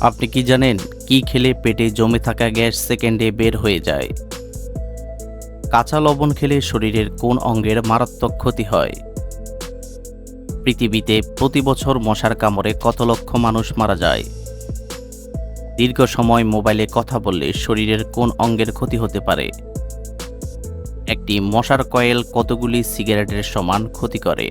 আপনি কি জানেন কি খেলে পেটে জমে থাকা গ্যাস সেকেন্ডে বের হয়ে যায়? কাঁচা লবণ খেলে শরীরের কোন অঙ্গের মারাত্মক ক্ষতি হয়? পৃথিবীতে প্রতি বছর মশার কামড়ে কত লক্ষ মানুষ মারা যায়? দীর্ঘ সময় মোবাইলে কথা বললে শরীরের কোন অঙ্গের ক্ষতি হতে পারে? একটি মশার কয়েল কতগুলি সিগারেটের সমান ক্ষতি করে?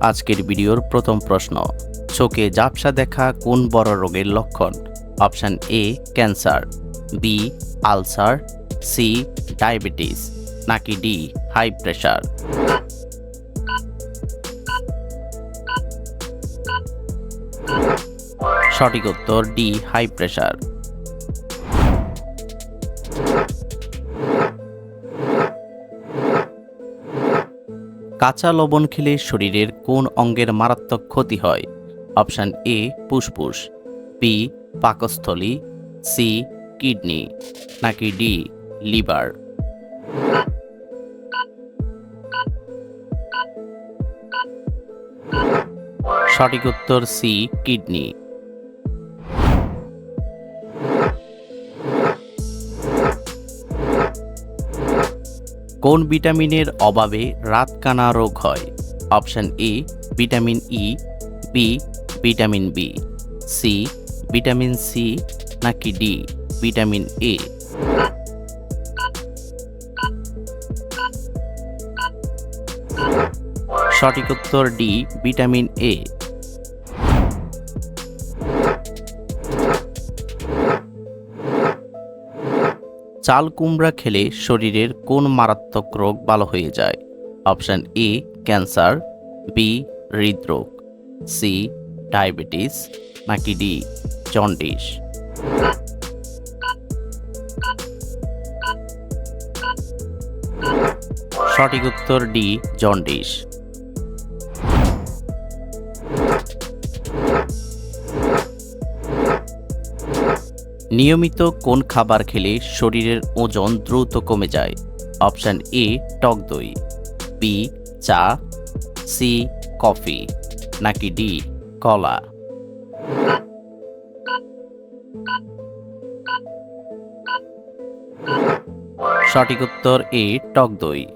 আজকের ভিডিওর প্রথম প্রশ্ন। চোখে ঝাপসা দেখা কোন বড় রোগের লক্ষণ? Option A, cancer. B, ulcer. C, diabetes. নাকি ডি, হাই প্রেশার। সঠিক উত্তর ডি, হাই প্রেশার। কাঁচা লবণ খেলে শরীরের কোন অঙ্গের মারাত্মক ক্ষতি হয়? অপশান এ, ফুসফুস, বি, পাকস্থলী, সি, কিডনি, নাকি ডি, লিভার। সঠিক উত্তর সি, কিডনি। কোন ভিটামিনের অভাবে রাতকানা রোগ হয়? Option A, vitamin E, B, vitamin B, C, vitamin C, নাকি ডি, ভিটামিন এ। সঠিক উত্তর ডি, ভিটামিন এ। চাল কুমড়া খেলে শরীরের কোন মারাত্মক রোগ ভালো হয়ে যায়? অপশান এ, ক্যান্সার, বি, হৃদরোগ, সি, ডায়াবেটিস, নাকি ডি, জন্ডিস। সঠিক উত্তর ডি, জন্ডিস। নিয়মিত কোন খাবার খেলে শরীরের ওজন দ্রুত কমে যায়? অপশান এ, টক দই, বি, চা, সি, কফি, নাকি ডি, কলা? সঠিক উত্তর এ, টক দই।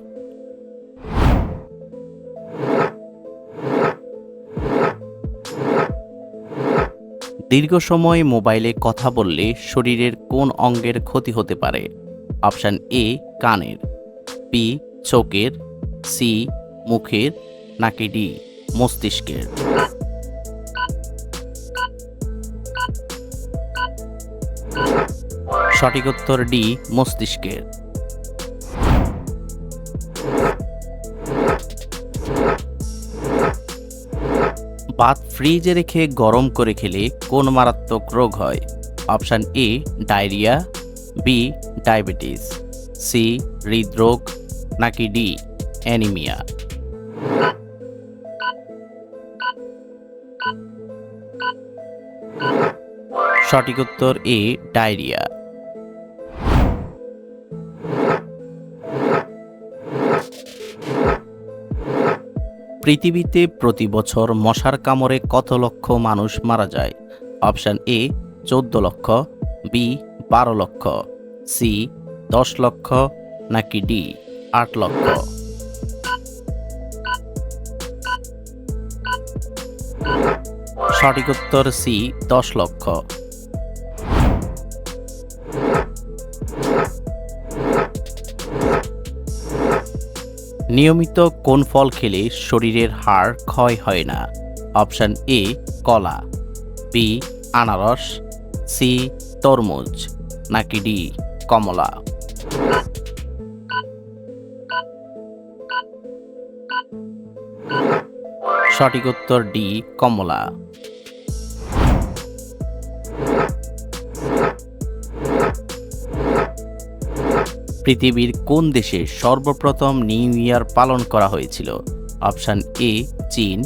দীর্ঘ সময় মোবাইলে কথা বললে শরীরের কোন অঙ্গের ক্ষতি হতে পারে? অপশান এ, কানের, বি, চোখের, সি, মুখের, নাকি ডি, মস্তিষ্কের। সঠিক উত্তর ডি, মস্তিষ্কের। ভাত ফ্রিজে রেখে গরম করে খেলে কোন মারাত্মক রোগ হয়? Option A, diarrhoea, B, diabetes, C, হৃদরোগ, নাকি ডি, অ্যানিমিয়া। সঠিক উত্তর এ, ডায়রিয়া। পৃথিবীতে প্রতি বছর মশার কামড়ে কত লক্ষ মানুষ মারা যায়? অপশান এ, চোদ্দ লক্ষ, বি, বারো লক্ষ, সি, দশ লক্ষ, নাকি ডি, আট লক্ষ? সঠিক উত্তর সি, দশ লক্ষ। নিয়মিত কোন ফল খেলে শরীরের হাড় ক্ষয় হয় না? অপশান এ, কলা। বি, আনারস। সি, তরমুজ। নাকি ডি, কমলা। সঠিক উত্তর ডি, কমলা। পৃথিবীর কোন দেশে সর্বপ্রথম নিউ ইয়ার পালন করা হয়েছিল? অপশান এ, চীন,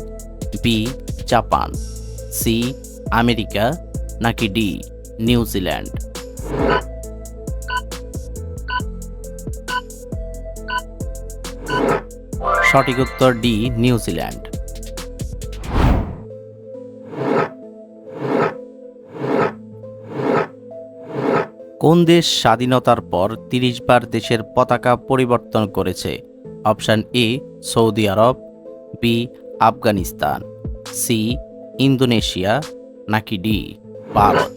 বি, জাপান, সি, আমেরিকা, নাকি ডি নিউজিল্যান্ড সঠিক উত্তর ডি নিউজিল্যান্ড কোন দেশ স্বাধীনতার পর তিরিশ বার দেশের পতাকা পরিবর্তন করেছে? Option A, Saudi Arab, B, Afghanistan, C, Indonesia, নাকি ডি, ভারত?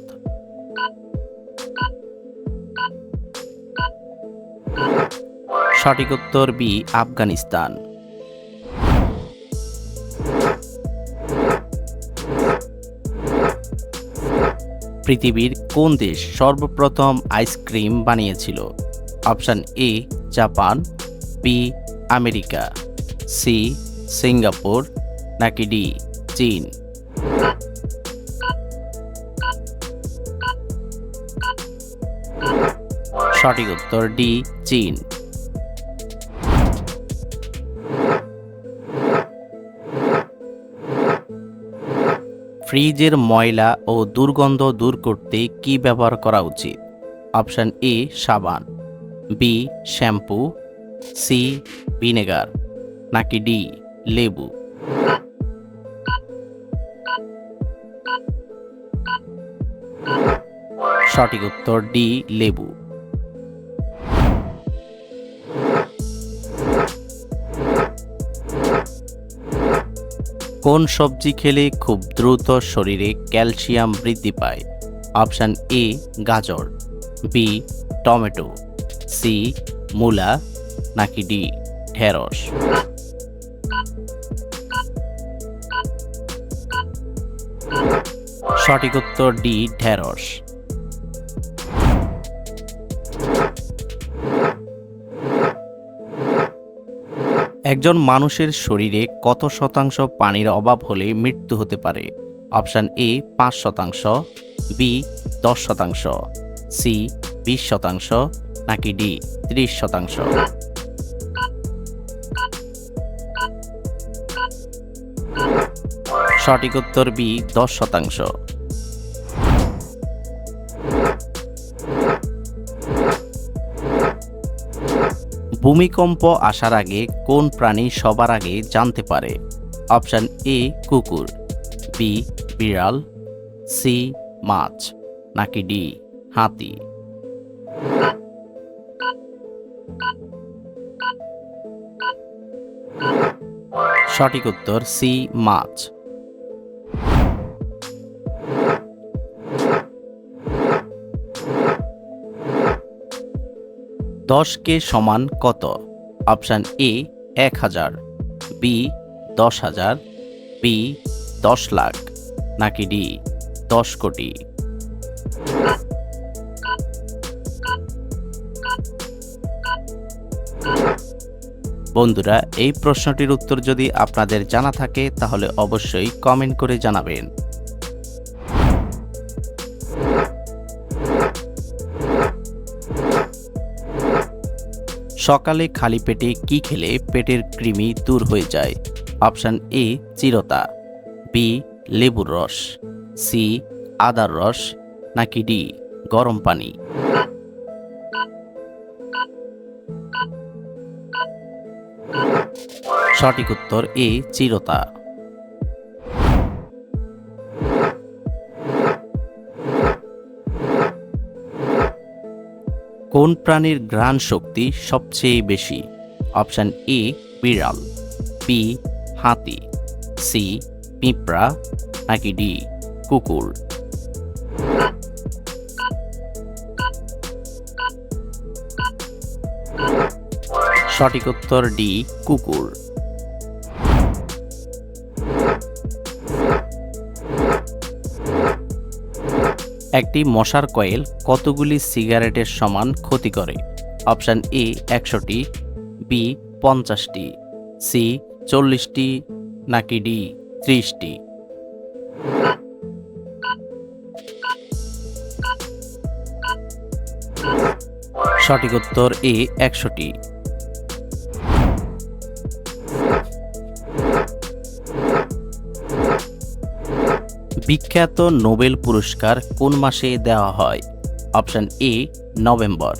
সঠিক উত্তর বি, আফগানিস্তান। পৃথিবীর কোন দেশ সর্বপ্রথম আইসক্রিম বানিয়েছিল? Option A Japan B America C Singapore নাকি ডি চীন? সঠিক উত্তর ডি চীন। ফ্রিজের ময়লা ও দুর্গন্ধ দূর করতে কি ব্যবহার করা উচিত? অপশান এ, সাবান। B, shampoo. C, vinegar. নাকি ডি, লেবু। সঠিক উত্তর ডি, লেবু। কোন সবজি খেলে খুব দ্রুত শরীরে ক্যালসিয়াম বৃদ্ধি পায়? অপশান এ, গাজর, বি, টমেটো, সি, মূলা, নাকি ডি, ঢেঁড়স? সঠিক উত্তর ডি, ঢেঁড়স। একজন মানুষের শরীরে কত শতাংশ পানির অভাব হলে মৃত্যু হতে পারে? অপশান এ, পাঁচ শতাংশ, বি, দশ শতাংশ, সি, বিশ শতাংশ, নাকি ডি, ত্রিশ শতাংশ? সঠিক উত্তর বি, দশ শতাংশ। ভূমিকম্প আসার আগে কোন প্রাণী সবার আগে জানতে পারে? অপশান এ, কুকুর, বি, বিড়াল, সি, মাছ, নাকি ডি, হাতি? সঠিক উত্তর সি, মাছ। দশ কে সমান কত? অপশান এ, এক হাজার। বি, দশ হাজার। বি, দশ লাখ। নাকি ডি, দশ কোটি? বন্ধুরা, এই প্রশ্নটির উত্তর যদি আপনাদের জানা থাকে, তাহলে অবশ্যই কমেন্ট করে জানাবেন। সকালে খালি পেটে কি খেলে পেটের কৃমি দূর হয়ে যায়? অপশান এ, চিরতা। বি, লেবুর রস। সি, আদার রস। নাকি ডি, গরম পানি। সঠিক উত্তর এ, চিরতা। কোন প্রাণীর ঘ্রাণ শক্তি সবচেয়ে বেশি? অপশান এ, বিড়াল, বি, হাতি, সি, পিঁপড়া, নাকি ডি, কুকুর? সঠিক উত্তর ডি, কুকুর। একটি মশার কয়েল কতগুলি সিগারেটের সমান ক্ষতি করে? অপশান এ একশোটি, বি পঞ্চাশটি, সি চল্লিশটি, নাকি ডি ত্রিশটি? সঠিক উত্তর এ একশোটি। বিখ্যাত নোবেল পুরস্কার কোন মাসে দেওয়া হয়? Option A, November,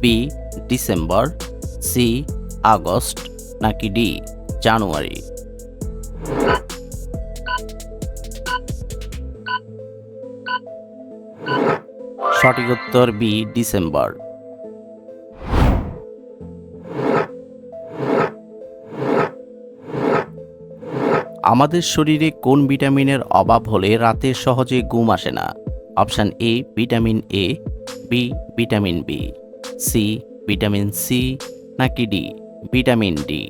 B, December, C, August, নাকি ডি, জানুয়ারি? সঠিক উত্তর বি, ডিসেম্বর। আমাদের শরীরে কোন ভিটামিনের অভাব হলে রাতে সহজে ঘুম আসে না? Option A vitamin A B vitamin B C vitamin C নাকি ডি ভিটামিন ডি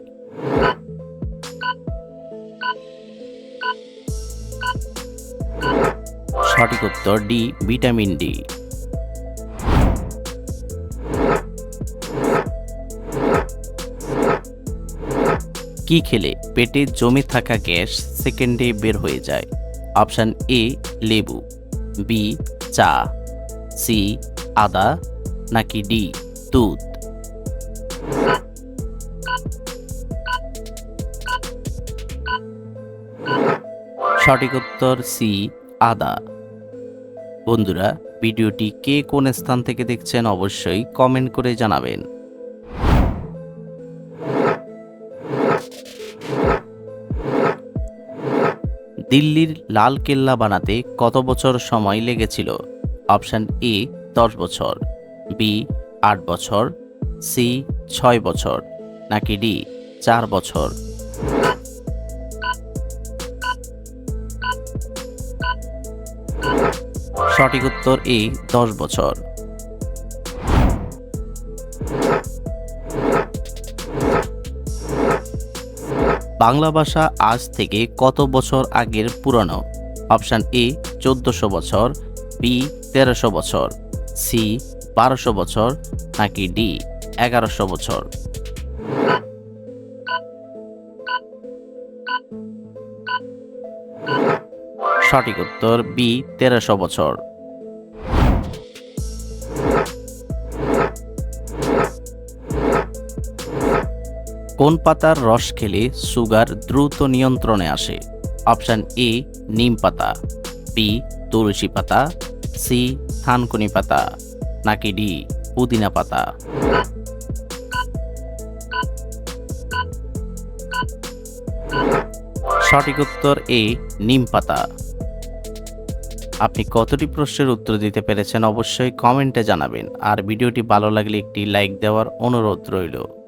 সঠিক উত্তর ডি ভিটামিন ডি কি খেলে পেটে জমে থাকা গ্যাস সেকেন্ডে বের হয়ে যায়? অপশান এ, লেবু। বি চা। সি আদা। নাকি ডি দুধ? সঠিক উত্তর সি আদা। বন্ধুরা, ভিডিওটি কে কোন স্থান থেকে দেখছেন অবশ্যই কমেন্ট করে জানাবেন। দিল্লির লাল কেল্লা বানাতে কত বছর সময় লেগেছিল? অপশান এ, দশ বছর। বি, আট বছর। সি, ছয় বছর। নাকি ডি, চার বছর। সঠিক উত্তর এ, দশ বছর। বাংলা ভাষা আজ থেকে কত বছর আগের পুরনো? অপশান এ, চোদ্দশো বছর, বি, তেরোশো বছর, সি, বারোশো বছর, নাকি ডি, এগারোশো বছর? সঠিক উত্তর বি, তেরোশো বছর। কোন পাতার রস খেলে সুগার দ্রুত নিয়ন্ত্রণে আসে? অপশান এ, নিম পাতা। বি তুলসী পাতা। সি থানকুনি পাতা। নাকি ডি পুদিনা পাতা। সঠিক উত্তর এ, নিম পাতা। আপনি কতটি প্রশ্নের উত্তর দিতে পেরেছেন অবশ্যই কমেন্টে জানাবেন। আর ভিডিওটি ভালো লাগলে একটি লাইক দেওয়ার অনুরোধ রইল।